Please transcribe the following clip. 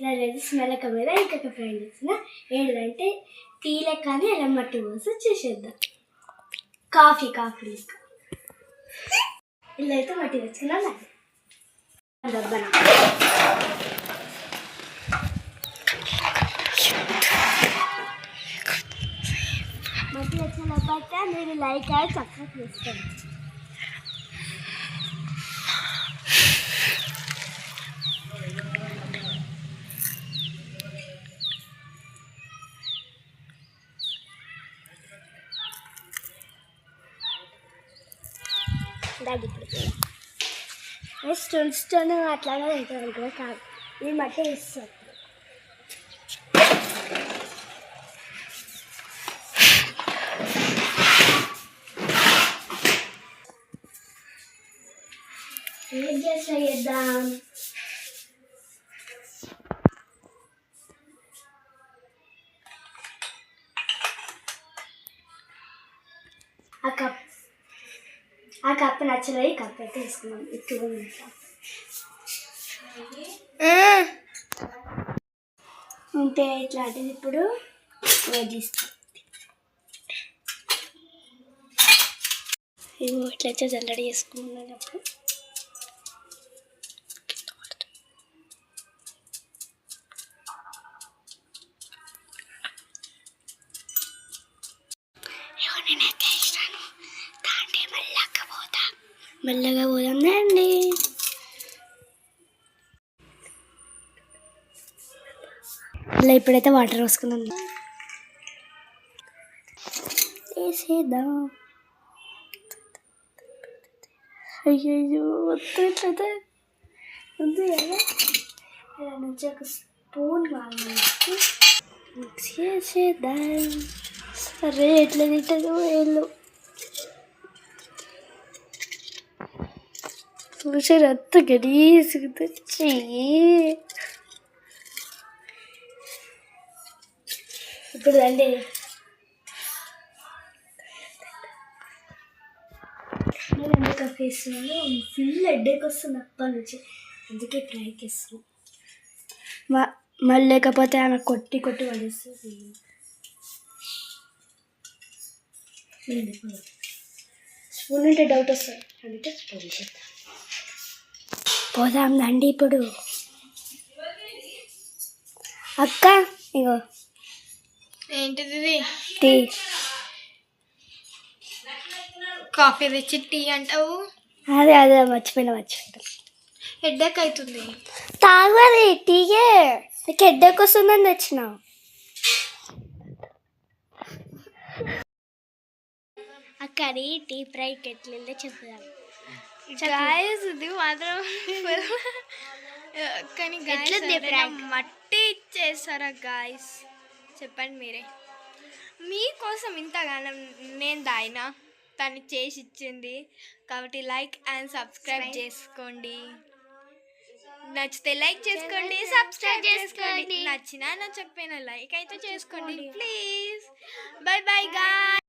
ఇలా రెడ్డి స్మెల్లక మీద ఇంకొక ఫ్రై చేసిన ఏంటంటే టీ లెక్క అని ఎలా మట్టి పోసి చేసేద్దాం. కాఫీ కాఫీ లెక్క. ఇలా అయితే మట్టి తెచ్చుకున్నాను దబ్బన. మట్టి వచ్చిన తర్వాత మీరు లైక్ అయ్యి చక్కగా చేసుకోండి. దాన్ని ఇప్పుడు స్టోన్ స్టోన్ అట్లానే ఉంటుంది కదా కాదు ఇది మట్టి ఇస్తుంది ఏం చేస్తా చేద్దాం ఆ కప్ ఆ కప్ నచ్చలేదు ఈ కప్ అయితే తీసుకున్నాం ఎక్కువ ఉంది. ఉంటే ఇట్లాంటిది ఇప్పుడు వేధిస్తాం ఇవి ఇట్లయితే జల్లడి చేసుకున్నాను అప్పుడు. మెల్లగా పోదాందండి అలా ఇప్పుడైతే వాటర్ పోసుకుందాం. వేసేద్దాం అయ్యయ్యో వద్దు ఇట్లయితే ఉంది కదా? ఇలా నుంచి ఒక స్పూన్ కావాలి మిక్స్ చేసేద్దాం. సరే ఎట్లా తింటుందో వెళ్ళు చూసారు అంత గలీజ్గా తెచ్చి ఇప్పుడు అండి నేను ఎందుకు వేస్తున్నాను ఫుల్ హెడ్ఏక్ వస్తుంది అప్పటి నుంచి అందుకే ట్రైకి ఇస్తున్నాను మళ్ళీ లేకపోతే ఆమె కొట్టి కొట్టి పడేస్తుంది స్పూన్ ఉంటే డౌట్ వస్తుంది అందుకే స్పూన్ చేద్దాం పోదాం దండి ఇప్పుడు. అక్క ఇగో. ఏంటిది టీ. కాఫీ తెచ్చి టీ అంటావు? అదే అదే మర్చిపోయినా మర్చిపోయినా. హెడ్ఏక్ అవుతుంది తాగది టీయే. నీకు హెడ్డేక్ వస్తుందని తెచ్చినావు అక్కడి టీ ప్రైట్ ఎట్లుందో చెప్తాను గాయస్ ఇది మాత్రం కానీ? మట్టి ఇచ్చేస్తారా గాయస్? చెప్పండి మీరే. మీకోసం ఇంతగానం నేను దాయినా తను చేసి ఇచ్చింది. కాబట్టి లైక్ అండ్ సబ్స్క్రైబ్ చేసుకోండి. నచ్చితే లైక్ చేసుకోండి సబ్స్క్రైబ్ చేసుకోండి. నచ్చినా నచ్చకపోయినా లైక్ అయితే చేసుకోండి. ప్లీజ్. Bye bye guys.